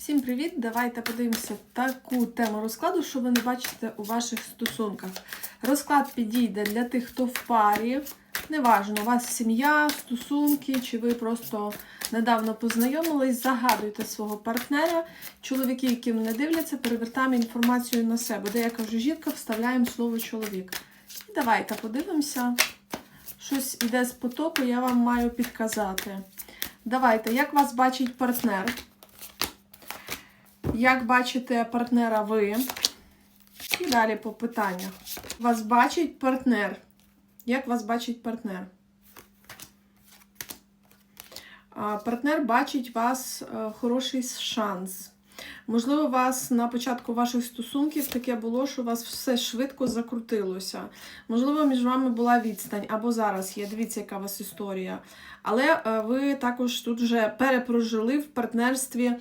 Всім привіт! Давайте подивимося таку тему розкладу, що ви не бачите у ваших стосунках. Розклад підійде для тих, хто в парі. Неважно, у вас сім'я, стосунки, чи ви просто недавно познайомились, загадуйте свого партнера. Чоловіки, які мене дивляться, перевертаємо інформацію на себе. Де я кажу жінка, вставляємо слово чоловік. І давайте подивимося. Щось іде з потоку, я вам маю підказати. Давайте, як вас бачить партнер? Як бачите партнера ви? І далі по питаннях. Вас бачить партнер. Як вас бачить партнер? Партнер бачить вас е, хороший шанс. Можливо, у вас на початку ваших стосунків таке було, що у вас все швидко закрутилося. Можливо, між вами була відстань, або зараз є. Дивіться, яка у вас історія. Але е, ви також тут вже перепрожили в партнерстві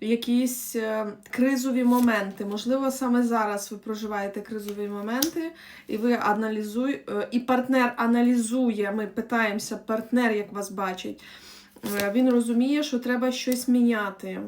якісь е, кризові моменти. Можливо, саме зараз ви проживаєте кризові моменти, і ви аналізуєте, і партнер аналізує. Ми питаємося, партнер, як вас бачить. Е, Він розуміє, що треба щось міняти.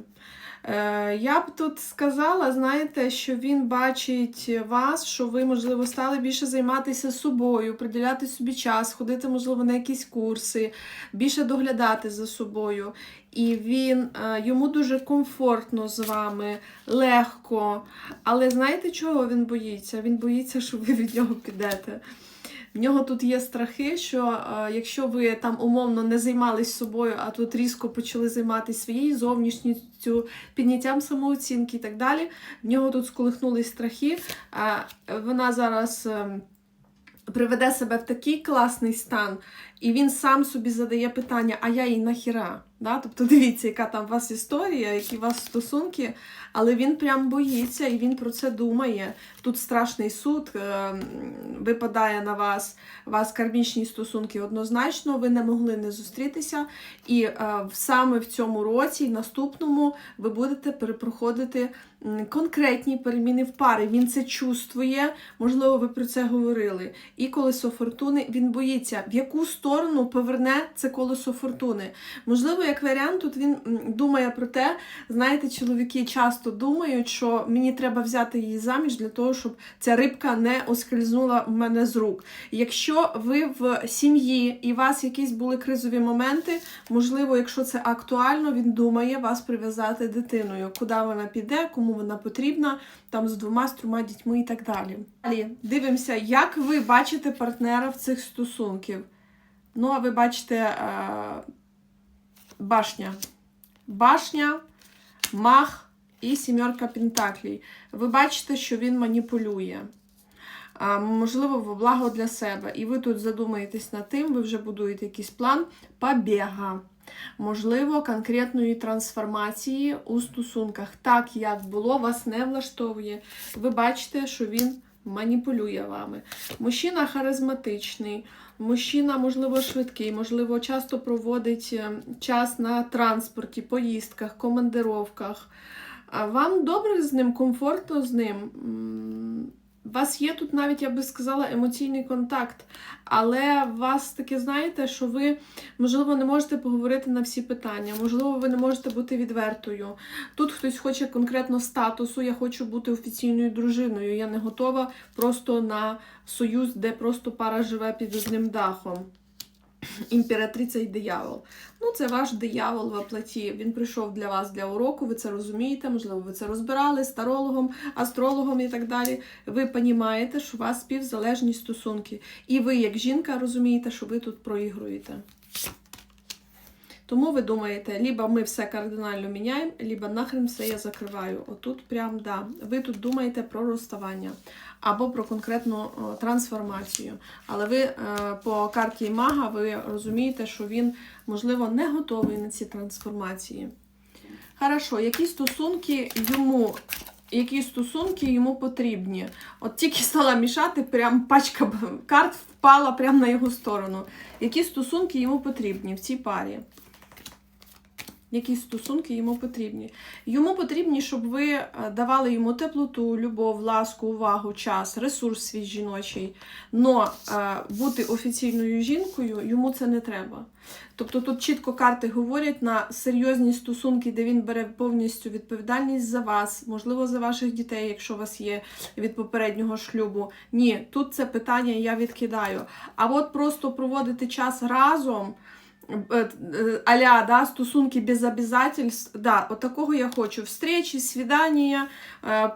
Е, Я б тут сказала, знаєте, що він бачить вас, що ви, можливо, стали більше займатися собою, приділяти собі час, ходити, можливо, на якісь курси, більше доглядати за собою. І він е, йому дуже комфортно з вами, легко. Але знаєте, чого він боїться? Він боїться, що ви від нього підете. В нього тут є страхи, що е, якщо ви там умовно не займались собою, а тут різко почали займатися своєю зовнішністю, підняттям самооцінки і так далі, в нього тут сколихнулись страхи. А вона зараз е, приведе себе в такий класний стан, і він сам собі задає питання: а я їй нахіра? Да? Тобто дивіться, яка там у вас історія, які у вас стосунки, але він прям боїться і він про це думає. Тут страшний суд е, випадає на вас, у вас кармічні стосунки однозначно, ви не могли не зустрітися. І е, саме в цьому році, і наступному, ви будете перепроходити конкретні переміни в пари. Він це чувствує, можливо, ви про це говорили. І колесо фортуни він боїться, в яку сторону поверне це колесо фортуни. Можливо, як варіант, тут він думає про те, знаєте, чоловіки часто думають, що мені треба взяти її заміж для того, щоб ця рибка не оскользнула в мене з рук. Якщо ви в сім'ї і у вас якісь були кризові моменти, можливо, якщо це актуально, він думає вас прив'язати дитиною, куди вона піде, кому вона потрібна, там з двома, з трьома дітьми і так далі. Далі дивимося, як ви бачите партнера в цих стосунків. Ну, а ви бачите е, башня. Башня, мах і сімерка пентаклей. Ви бачите, що він маніпулює. Можливо, в благо для себе. І ви тут задумаєтесь над тим, ви вже будуєте якийсь план побіга. Можливо, конкретної трансформації у стосунках. Так, як було, вас не влаштовує. Ви бачите, що він маніпулює вами. Мужчина харизматичний, мужчина, можливо, швидкий, можливо, часто проводить е, час на транспорті, поїздках, командировках. Вам добре з ним, комфортно з ним. Вас є тут навіть, я би сказала, емоційний контакт, але вас таке, знаєте, що ви, можливо, не можете поговорити на всі питання, можливо, ви не можете бути відвертою. Тут хтось хоче конкретно статусу, я хочу бути офіційною дружиною, я не готова просто на союз, де просто пара живе під одним дахом. Імператриця і диявол. Ну, це ваш диявол в оплаті. Він прийшов для вас для уроку, ви це розумієте, можливо, ви це розбирали з тарологом, астрологом і так далі. Ви розумієте, що у вас співзалежні стосунки. І ви, як жінка, розумієте, що ви тут проігруєте. Тому ви думаєте, либо ми все кардинально міняємо, либо нахрен все я закриваю. Отут прям да. Ви тут думаєте про розставання або про конкретну трансформацію. Але ви е, по карті мага ви розумієте, що він, можливо, не готовий на ці трансформації. Хорошо, які стосунки йому. Які стосунки йому потрібні? От тільки стала мішати, прям пачка карт впала прямо на його сторону. Які стосунки йому потрібні в цій парі? Які стосунки йому потрібні? Йому потрібні, щоб ви е, давали йому теплоту, любов, ласку, увагу, час, ресурс свій жіночий. Но е, бути офіційною жінкою йому це не треба. Тобто тут чітко карти говорять на серйозні стосунки, де він бере повністю відповідальність за вас, можливо, за ваших дітей, якщо у вас є від попереднього шлюбу. Ні, тут це питання я відкидаю. А от просто проводити час разом. Е, е, да, стосунки без обязательств, да, от такого я хочу. Встречі, свідання, е,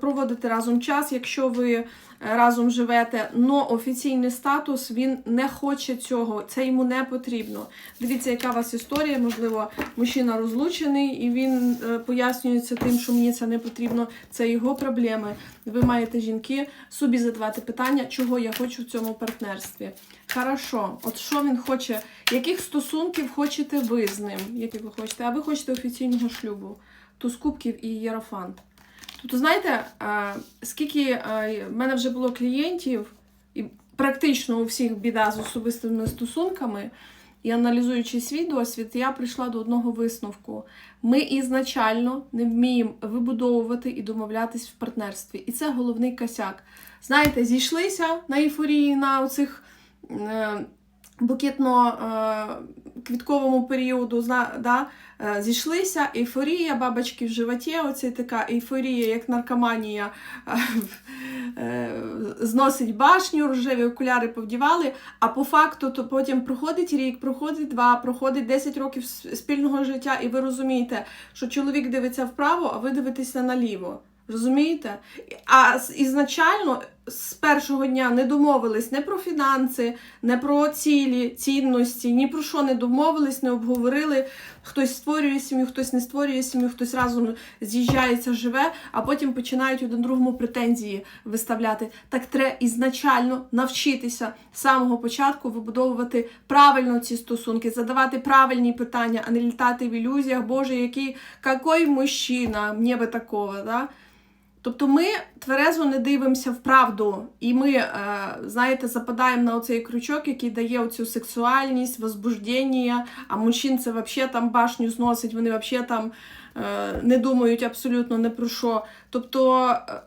проводити разом час, якщо ви разом живете, но офіційний статус він не хоче цього, це йому не потрібно. Дивіться, яка у вас історія, можливо, мужчина розлучений, і він е, пояснюється тим, що мені це не потрібно, це його проблеми. Ви маєте жінки собі задавати питання, чого я хочу в цьому партнерстві. Хорошо, от що він хоче, яких стосунків хочете ви з ним? Яких ви хочете? А ви хочете офіційного шлюбу, туз кубків і єрофант. Тобто, знаєте, скільки в мене вже було клієнтів, і практично у всіх біда з особистими стосунками, і аналізуючи свій досвід, я прийшла до одного висновку. Ми ізначально не вміємо вибудовувати і домовлятись в партнерстві. І це головний косяк. Знаєте, зійшлися на ейфорії на оцих е, букетно-квітковому періоду, зна- да, е, зійшлися, ейфорія, бабочки в животі, оце така ейфорія, як наркоманія, е, зносить башню, рожеві окуляри повдівали, а по факту то потім проходить рік, проходить два, проходить 10 років спільного життя, і ви розумієте, що чоловік дивиться вправо, а ви дивитеся наліво. Розумієте? А ізначально з першого дня не домовились не про фінанси, не про цілі, цінності, ні про що не домовились, не обговорили. Хтось створює сім'ю, хтось не створює сім'ю, хтось разом з'їжджається, живе, а потім починають один другому претензії виставляти. Так треба ізначально навчитися з самого початку вибудовувати правильно ці стосунки, задавати правильні питання, а не літати в ілюзіях, Боже, який какой мужчина, мені би такого. Да? Тобто ми тверезо не дивимося в правду, і ми, е, знаєте, западаємо на оцей крючок, який дає оцю сексуальність, возбуждення, а мужчин це взагалі там башню зносить, вони взагалі там е, не думають абсолютно не про що. Тобто е,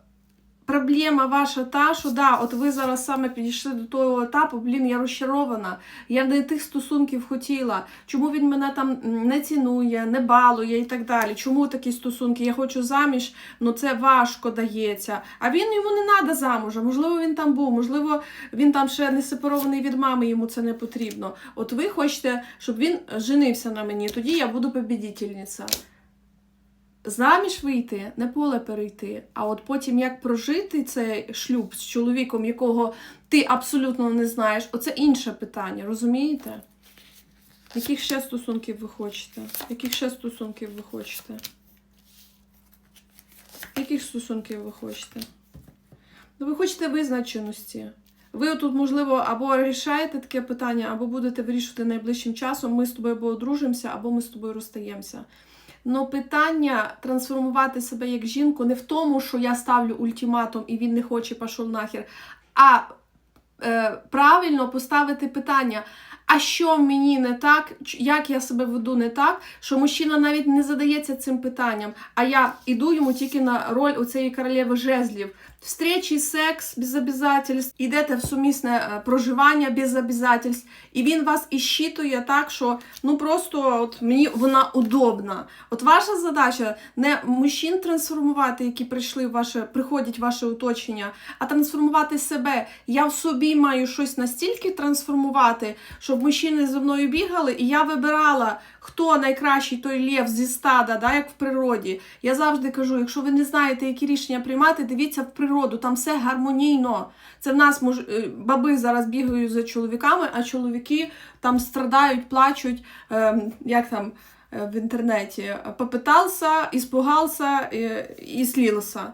проблема ваша та, що да, от ви зараз саме підійшли до того етапу, блін, я розчарована, я не тих стосунків хотіла. Чому він мене там не цінує, не балує і так далі? Чому такі стосунки? Я хочу заміж, ну це важко дається. А він йому не треба замужа. Можливо, він там був, можливо, він там ще не сепарований від мами, йому це не потрібно. От ви хочете, щоб він женився на мені, тоді я буду побідітельниця. Заміж вийти, не поле перейти, а от потім як прожити цей шлюб з чоловіком, якого ти абсолютно не знаєш, оце інше питання, розумієте? Яких ще стосунків ви хочете? Яких ще стосунків ви хочете? Яких стосунків ви хочете? Ну, ви хочете визначеності. Ви тут, можливо, або рішаєте таке питання, або будете вирішувати найближчим часом. Ми з тобою або одружимося, або ми з тобою розстаємося. Но питання трансформувати себе як жінку не в тому, що я ставлю ультиматум і він не хоче, пішов нахер, а е, правильно поставити питання. А що мені не так, як я себе веду не так, що мужчина навіть не задається цим питанням, а я іду йому тільки на роль оцеї королеви жезлів. Встречі, секс без обязательств, ідете в сумісне е, проживання без обязательств, і він вас іщитує так, що ну просто от мені вона удобна. От ваша задача не мужчин трансформувати, які прийшли в ваше, приходять в ваше оточення, а трансформувати себе. Я в собі маю щось настільки трансформувати, щоб мужчини зі мною бігали, і я вибирала, хто найкращий той лев зі стада, да, як в природі. Я завжди кажу, якщо ви не знаєте, які рішення приймати, дивіться в природу, там все гармонійно. Це в нас муж... е, баби зараз бігають за чоловіками, а чоловіки там страдають, плачуть, ем, як там е, в інтернеті, попитався, іспугався і, і слілося.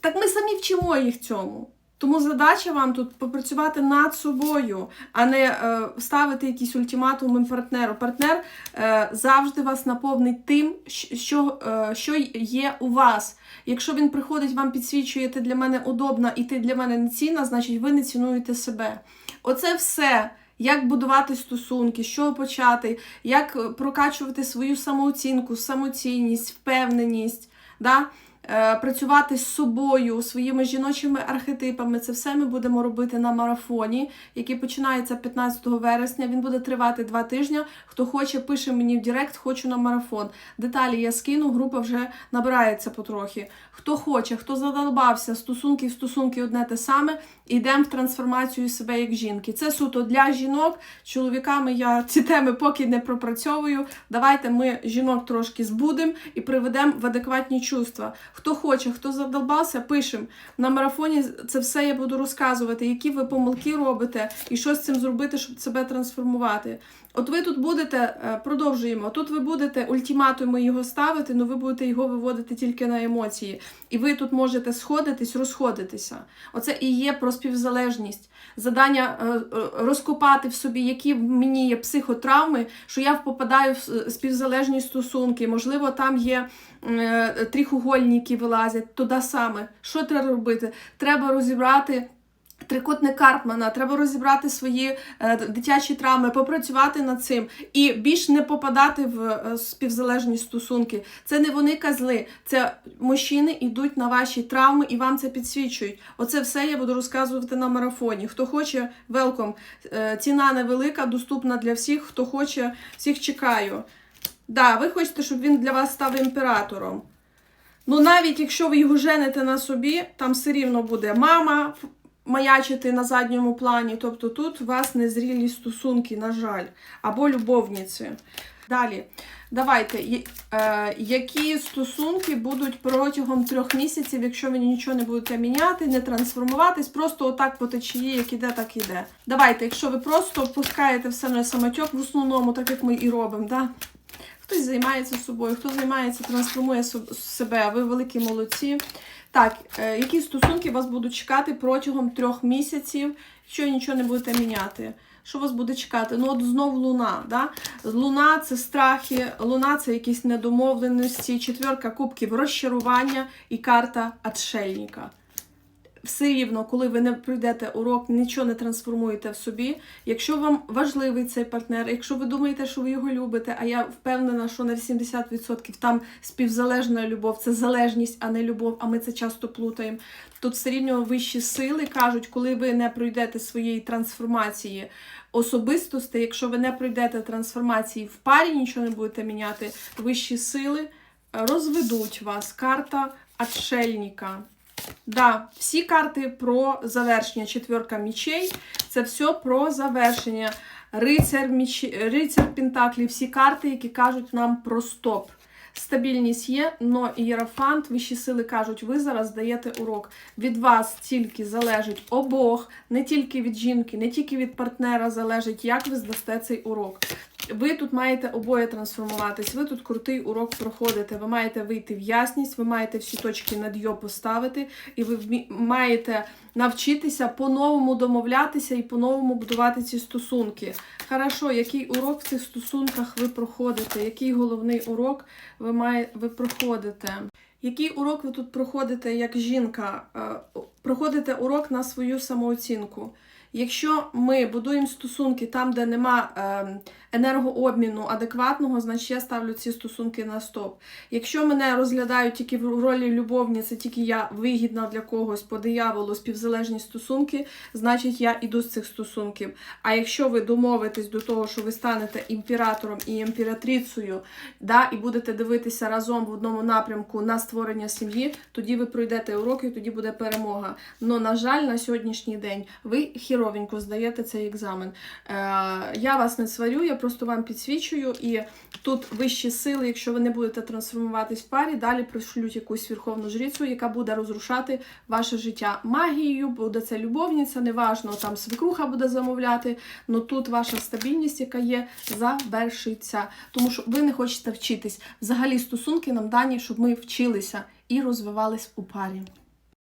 Так ми самі вчимо їх цьому. Тому задача вам тут попрацювати над собою, а не е, ставити якісь ультиматуми партнеру. Партнер е, завжди вас наповнить тим, що, е, що є у вас. Якщо він приходить, вам підсвічує, ти для мене удобна і ти для мене не цінна, значить ви не цінуєте себе. Оце все. як будувати стосунки, чого почати, як е, прокачувати свою самооцінку, самоцінність, впевненість. Да? Е, Працювати з собою, своїми жіночими архетипами, це все ми будемо робити на марафоні, який починається 15 вересня. Він буде тривати два тижні. Хто хоче, пише мені в Директ, хочу на марафон. Деталі я скину, група вже набирається потрохи. Хто хоче, хто задолбався, стосунки в стосунки одне те саме, йдемо в трансформацію себе як жінки. Це суто для жінок. Чоловіками я ці теми поки не пропрацьовую. Давайте ми жінок трошки збудемо і приведемо в адекватні чувства. Хто хоче, хто задолбався, пишемо. На марафоні це все я буду розказувати, які ви помилки робите і що з цим зробити, щоб себе трансформувати. От ви тут будете, е, продовжуємо. Тут ви будете ультиматуми його ставити, але ви будете його виводити тільки на емоції. І ви тут можете сходитись, розходитися. Оце і є про співзалежність. Задання е, е, розкопати в собі, які в мені є психотравми, що я попадаю в співзалежні стосунки. Можливо, там є е, трихугольники вилазять, туди саме. Що треба робити? Треба розібрати. Трикутник Карпмана, треба розібрати свої е, дитячі травми, попрацювати над цим і більш не попадати в е, співзалежні стосунки. Це не вони козли, це мужчини йдуть на ваші травми і вам це підсвічують. Оце все я буду розказувати на марафоні. Хто хоче, велком. Е, ціна невелика, доступна для всіх. Хто хоче, всіх чекаю. Да, ви хочете, щоб він для вас став імператором. Ну, навіть якщо ви його жените на собі, там все рівно буде мама маячити на задньому плані. Тобто тут у вас незрілі стосунки, на жаль, або любовниці. Далі, давайте, е, які стосунки будуть протягом трьох місяців, якщо ви нічого не будете міняти, не трансформуватись, просто отак по течії, як іде, так іде. Давайте, якщо ви просто пускаєте все на самотьок, в основному, так як ми і робимо, да? Хтось займається собою, хто займається, трансформує себе, ви великі молодці. Так, е, які стосунки вас будуть чекати протягом трьох місяців, якщо нічого не будете міняти? Що вас буде чекати? Ну, от знов луна. Да? Луна це страхи, луна це якісь недомовленості, четверка кубків розчарування і карта отшельника. Все рівно, коли ви не пройдете урок, нічого не трансформуєте в собі. Якщо вам важливий цей партнер, якщо ви думаєте, що ви його любите, а я впевнена, що на 80% там співзалежна любов, це залежність, а не любов, а ми це часто плутаємо. Тут все рівно вищі сили кажуть, коли ви не пройдете своєї трансформації особистості, якщо ви не пройдете трансформації в парі, нічого не будете міняти, вищі сили розведуть вас. Карта отшельника. Да, всі карти про завершення. Четверка мічей. Це все про завершення. Рицар, міч... Рицар Пентаклі, всі карти, які кажуть нам про стоп. Стабільність є, но ієрофант, вищі сили кажуть, ви зараз даєте урок. Від вас тільки залежить обох, не тільки від жінки, не тільки від партнера залежить, як ви здасте цей урок. Ви тут маєте обоє трансформуватись, ви тут крутий урок проходите, ви маєте вийти в ясність, ви маєте всі точки над йо поставити, і ви маєте навчитися по-новому домовлятися і по-новому будувати ці стосунки. Хорошо, який урок в цих стосунках ви проходите? Який головний урок ви, має, ви проходите? Який урок ви тут проходите як жінка? Е, Проходите урок на свою самооцінку. Якщо ми будуємо стосунки там, де нема ем, енергообміну адекватного, значить я ставлю ці стосунки на стоп. Якщо мене розглядають тільки в ролі любовниці, тільки я вигідна для когось по дияволу, співзалежні стосунки, значить я іду з цих стосунків. А якщо ви домовитесь до того, що ви станете імператором і імператрицею, да, і будете дивитися разом в одному напрямку на створення сім'ї, тоді ви пройдете уроки, тоді буде перемога. Но, на жаль, на сьогоднішній день ви хіровенько здаєте цей екзамен. Е, я вас не сварю, я просто вам підсвічую. І тут вищі сили, якщо ви не будете трансформуватись в парі, далі пришлють якусь верховну жрицю, яка буде розрушати ваше життя магією, буде це любовниця, неважно, там свекруха буде замовляти. але тут ваша стабільність, яка є, завершиться. Тому що ви не хочете вчитись. Взагалі стосунки нам дані, щоб ми вчилися і розвивались у парі.